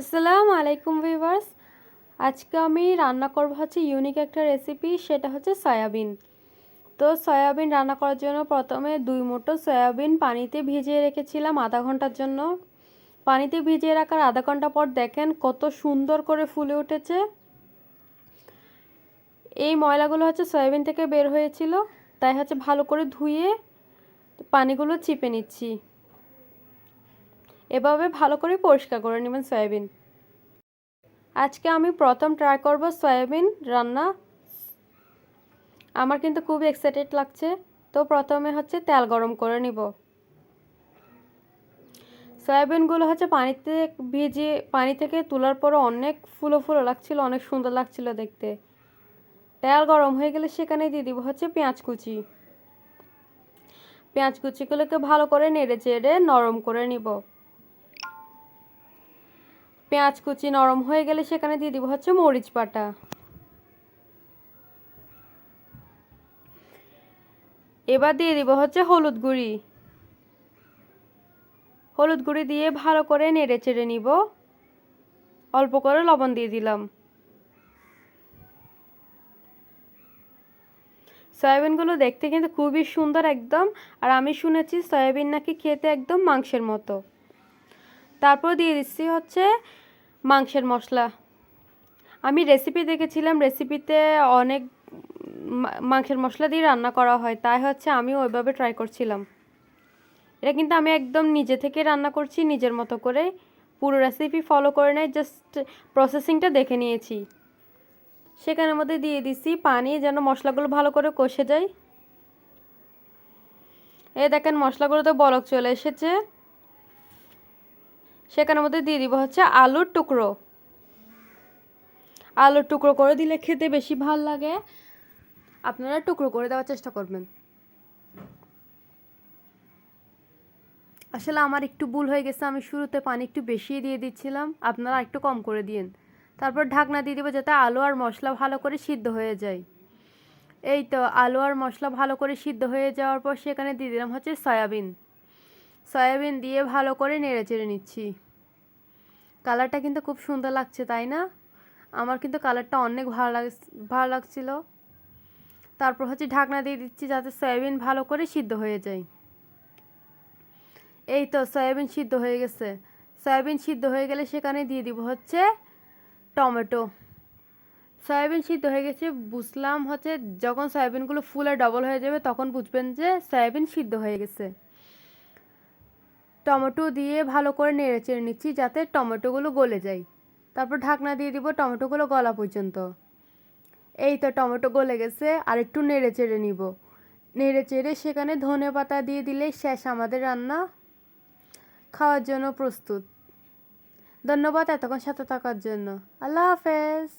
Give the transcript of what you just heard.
আসসালামু আলাইকুম ভিউয়ার্স। আজকে আমি রান্না করব হচ্ছে ইউনিক একটা রেসিপি সেটা হচ্ছে সয়াবিন। তো সয়াবিন রান্না করার জন্য প্রথমে দুই মুঠো সয়াবিন পানিতে ভিজিয়ে রেখেছিলাম আধা ঘণ্টার জন্য। পানিতে ভিজিয়ে রাখার আধা ঘণ্টা পর দেখেন কত সুন্দর করে ফুলে উঠেছে। এই ময়লাগুলো হচ্ছে সয়াবিন থেকে বের হয়েছিল, তাই হচ্ছে ভালো করে ধুয়ে পানিগুলো চিপে নিচ্ছি। এভাবে ভালো করে পরিষ্কার করে নেবেন সয়াবিন। আজকে আমি প্রথম ট্রাই করব সয়াবিন রান্না। আমার কিন্তু খুব এক্সাইটেড লাগছে, তো প্রথমে হচ্ছে তেল গরম করে নিব। সয়াবিনগুলো হচ্ছে পানিতে ভিজিয়ে, পানি থেকে তোলার পরে অনেক ফুলো ফুলো লাগছিল, অনেক সুন্দর লাগছিল দেখতে। তেল গরম হয়ে গেলে সেখানে দিয়ে দিব হচ্ছে পেঁয়াজ কুচি। পেঁয়াজ কুচিগুলোকে ভালো করে নেড়ে চেড়ে নরম করে নিব। পেঁয়াজ কুচি নরম হয়ে গেলে সেখানে দিয়ে দিব হচ্ছে মরিচ বাটা। এবার দিয়ে দিব হচ্ছে হলুদ গুঁড়ি। হলুদ গুঁড়ি দিয়ে ভালো করে নেড়ে চেড়ে নিব। অল্প করে লবণ দিয়ে দিলাম। সয়াবিনগুলো দেখতে কিন্তু খুবই সুন্দর একদম, আর আমি শুনেছি সয়াবিন নাকি খেতে একদম মাংসের মতো। তারপর দিয়ে দিচ্ছি হচ্ছে মাংসের মশলা। আমি রেসিপি দেখেছিলাম রেসিপিতে অনেক মাংসের মশলা দিয়ে রান্না করা হয়, তাই হচ্ছে আমি ওইভাবে ট্রাই করছিলাম। এটা কিন্তু আমি একদম নিজে থেকে রান্না করছি, নিজের মতো করে। পুরো রেসিপি ফলো করে নেয় জাস্ট প্রসেসিংটা দেখে নিয়েছি। সেখানের মধ্যে দিয়ে দিছি পানি, যেন মশলাগুলো ভালো করে কষে যায়। এই দেখেন মশলাগুলোতে বলক চলে এসেছে। সেখানের মধ্যে দিয়ে দিব হচ্ছে আলুর টুকরো। আলুর টুকরো করে দিলে খেতে বেশি ভালো লাগে। আপনারা টুকরো করে দেওয়ার চেষ্টা করবেন। আসলে আমার একটু ভুল হয়ে গেছে, আমি শুরুতে পানি একটু বেশি দিয়ে দিচ্ছিলাম। আপনারা একটু কম করে দিন তারপর ঢাকনা দিয়ে দেবো যাতে আলু আর মশলা ভালো করে সিদ্ধ হয়ে যায়। এই তো আলু আর মশলা ভালো করে সিদ্ধ হয়ে যাওয়ার পর সেখানে দিয়ে দিলাম হচ্ছে সয়াবিন। সয়াবিন দিয়ে ভালো করে নেড়ে চেড়ে নিচ্ছি। কালারটা কিন্তু খুব সুন্দর লাগছে, তাই না? আমার কিন্তু কালারটা অনেক ভালো লাগ, ভালো লাগছিল। তারপর হচ্ছে ঢাকনা দিয়ে দিচ্ছি যাতে সয়াবিন ভালো করে সিদ্ধ হয়ে যায়। এই তো সয়াবিন সিদ্ধ হয়ে গেছে। সয়াবিন সিদ্ধ হয়ে গেলে সেখানে দিয়ে দিব হচ্ছে টমেটো। সয়াবিন সিদ্ধ হয়ে গেছে, বুঝলাম হচ্ছে যখন সয়াবিনগুলো ফুলে ডবল হয়ে যাবে তখন বুঝবেন যে সয়াবিন সিদ্ধ হয়ে গেছে। টমেটো দিয়ে ভালো করে নেড়ে চেড়ে নিচ্ছি যাতে টমেটোগুলো গলে যায়। তারপর ঢাকনা দিয়ে দিব টমেটোগুলো গলা পর্যন্ত। এই তো টমেটো গলে গেছে, আর একটু নেড়ে চেড়ে নিব। নেড়ে চেড়ে সেখানে ধনে পাতা দিয়ে দিলে শেষ আমাদের রান্না। খাওয়ার জন্য প্রস্তুত। ধন্যবাদ এতক্ষণ সাথে থাকার জন্য। আল্লাহ হাফেজ।